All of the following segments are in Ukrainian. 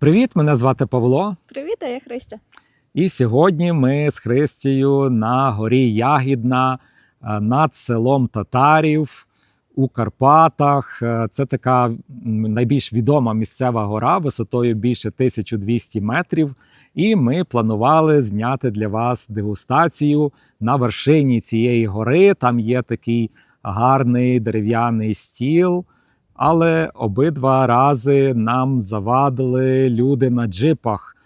Привіт, мене звати Павло. Привіт, а я Христя. І сьогодні ми з Христією на горі Ягідна е, над селом Татарів у Карпатах. Е, Це така найбільш відома місцева гора висотою більше 1200 метрів. І ми планували зняти для вас дегустацію на вершині цієї гори. Там є такий гарний дерев'яний стіл. Але обидва рази нам завадили люди на джипах.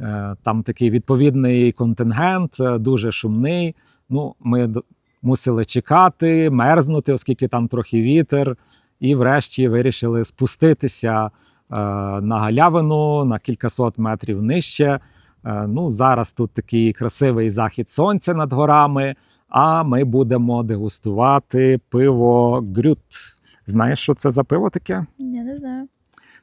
Е, Там такий відповідний контингент, е, дуже шумний. Ну, ми мусили чекати, мерзнути, оскільки там трохи вітер. І врешті вирішили спуститися е, на галявину на кількасот метрів нижче. Ну, зараз тут такий красивий захід сонця над горами. А ми будемо дегустувати пиво Грют. Знаєш, що це за пиво таке? Я не знаю.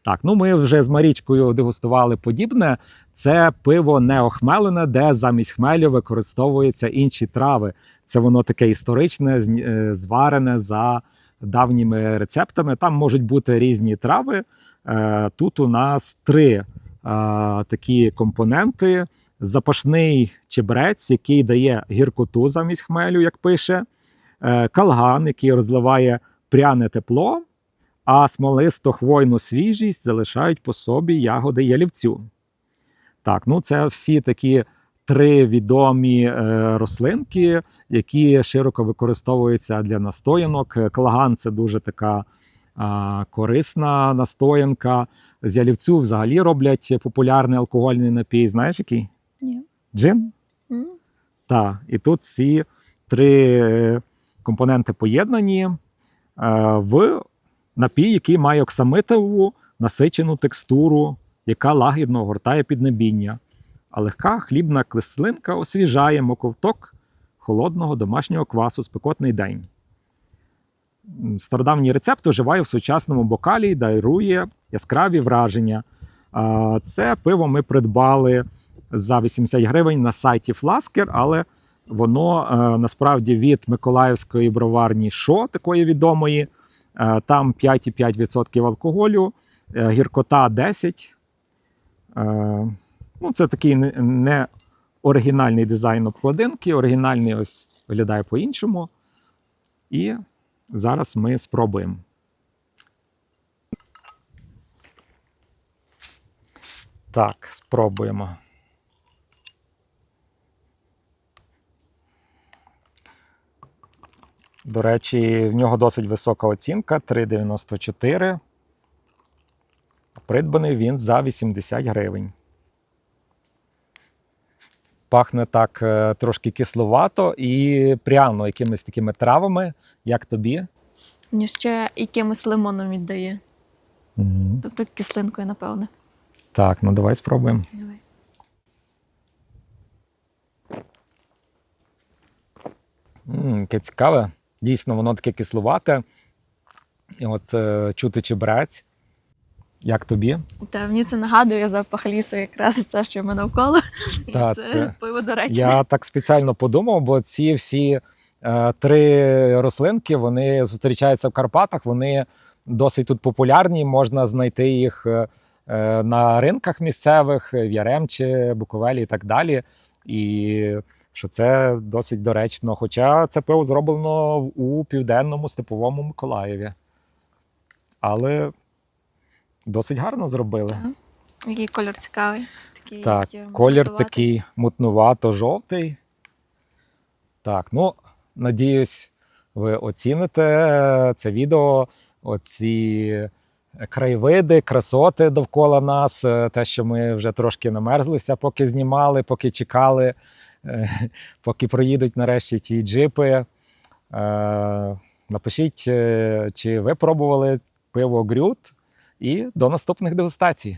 Так, ну ми вже з Марічкою дегустували подібне. Це пиво не охмелене, де замість хмелю використовуються інші трави. Це воно таке історичне, е, зварене за давніми рецептами. Там можуть бути різні трави. Е, Тут у нас три е, такі компоненти: запашний чебрець, який дає гіркоту замість хмелю, як пише, калган, який розливає пряне тепло а смолисто-хвойну свіжість залишають по собі ягоди ялівцю. Так, ну це всі такі три відомі е, рослинки, які широко використовуються для настоянок. Калаган це дуже така корисна настоянка. З ялівцю взагалі роблять популярний алкогольний напій. Знаєш який? Ні. Джин? М? Так, і тут ці три е, компоненти поєднані в напій, який має оксамитову насичену текстуру, яка лагідно огортає піднебіння. А легка хлібна кислинка освіжає моковток холодного домашнього квасу спекотний день. Стародавній рецепт оживає в сучасному бокалі і дарує яскраві враження. Це пиво ми придбали за 80 гривень на сайті Фласкер, але воно е, насправді від Миколаївської броварні Шо, такої відомої. Е, там 5,5% алкоголю, е, гіркота 10. Е, ну, це такий не оригінальний дизайн обкладинки. Оригінальний ось виглядає по-іншому. І зараз ми спробуємо. Так, спробуємо. До речі, в нього досить висока оцінка 3,94. Придбаний він за 80 гривень. Пахне так е, трошки кисловато і пряно якимись такими травами, як тобі. Мені ще якимось лимоном віддає. Тобто кислинкою, напевне. Так, ну давай спробуємо. Давай. М, яке цікаве. Дійсно, воно таке кисловате. От е, чути чебрець. Як тобі? Та мені це нагадує запах лісу, якраз це, що ми навколо. І Та, це, це- пиво доречне. Я так спеціально подумав, бо ці всі е, три рослинки вони зустрічаються в Карпатах. Вони досить тут популярні. Можна знайти їх е, е, на ринках місцевих, в Яремче, Буковелі і так далі. І що це досить доречно. Хоча це пиво зроблено у південному степовому Миколаєві. Але досить гарно зробили. Так. Який колір цікавий. Такий, Так, колір жовтуватий. такий мутнувато-жовтий. Так, ну, надіюсь, ви оціните це відео, оці краєвиди, красоти довкола нас, е, те, що ми вже трошки намерзлися, поки знімали, поки чекали, поки проїдуть нарешті ті джипи. Е, Напишіть, е, чи ви пробували пиво Грют, і до наступних дегустацій.